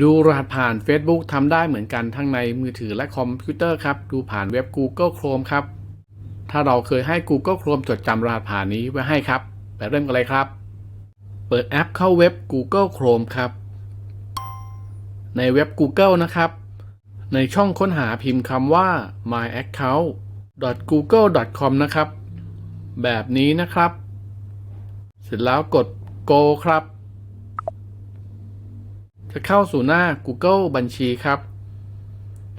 ดูรหัสผ่าน Facebook ทำได้เหมือนกันทั้งในมือถือและคอมพิวเตอร์ครับ ดูผ่านเว็บ Google Chrome ครับ ถ้าเราเคยให้ Google Chrome จดจำรหัสผ่านนี้ไว้ให้ครับ ไปเริ่มกันเลยครับ เปิดแอปเข้าเว็บ Google Chrome ครับ ในเว็บ Google นะครับ ในช่องค้นหาพิมพ์คำว่า my account google com นะครับ แบบนี้นะครับ เสร็จแล้วกด go ครับ จะเข้าสู่หน้า Google บัญชีครับ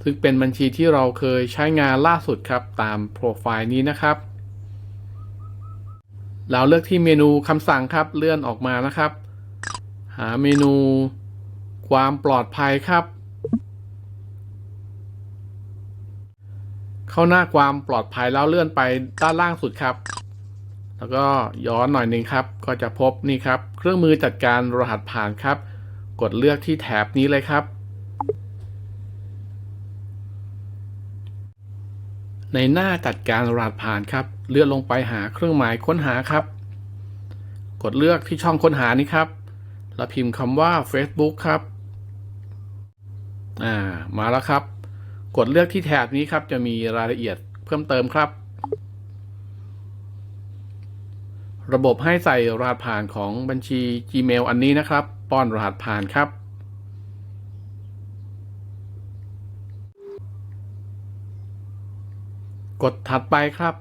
ซึ่งเป็นบัญชีที่เราเคยใช้งานล่าสุดครับตามโปรไฟล์นี้นะครับ เราเลือกที่เมนูคำสั่งครับเลื่อนออกมานะครับ หาเมนู ความปลอดภัยครับ เข้าหน้าความปลอดภัยแล้วเลื่อนไปด้านล่างสุดครับแล้วก็ย้อนหน่อยหนึ่งครับ ก็จะพบนี่ครับ เครื่องมือจัดการรหัสผ่านครับ กดเลือกที่แถบนี้เลยครับ ในหน้าจัดการรหัสผ่านครับ เลื่อนลงไปหาเครื่องหมายค้นหาครับ กดเลือกที่ช่องค้นหานี้ครับ แล้วพิมพ์คำว่า Facebook ครับ อ่า มาแล้วครับ กดเลือกที่แถบนี้ครับ จะมีรายละเอียดเพิ่มเติมครับ ระบบให้ใส่รหัสผ่านของบัญชี Gmail อันนี้นะครับ ป้อนรหัสผ่านครับ กดถัดไปครับ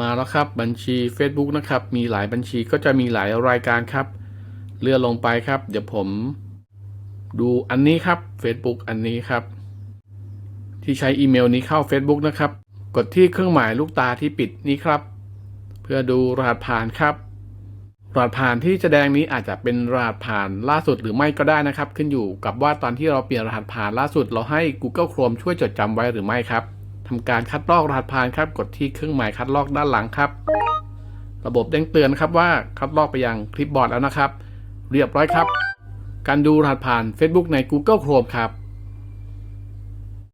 มาแล้วครับบัญชี Facebook นะครับ มีหลายบัญชีก็จะมีหลายรายการครับ เลื่อนลงไปครับ เดี๋ยวผมดูอันนี้ครับ Facebook อันนี้ครับ ที่ใช้อีเมลนี้เข้า Facebook นะครับ กดที่เครื่องหมายลูกตาที่ปิดนี้ครับ เพื่อดูรหัสผ่านครับรหัสผ่านที่แสดงนี้อาจจะเป็นรหัสผ่านล่าสุดหรือไม่ก็ได้นะครับ ขึ้นอยู่กับว่าตอนที่เราเปลี่ยนรหัสผ่านล่าสุด เราให้ Google Chrome ช่วยจดจำไว้หรือไม่ครับทำการคัดลอกรหัสผ่านครับ กดที่เครื่องหมายคัดลอกด้านหลังครับ ระบบแจ้งเตือนครับว่าคัดลอกไปยังคลิปบอร์ดแล้วนะครับ เรียบร้อยครับ การดูรหัสผ่าน Facebook ใน Google Chrome ครับ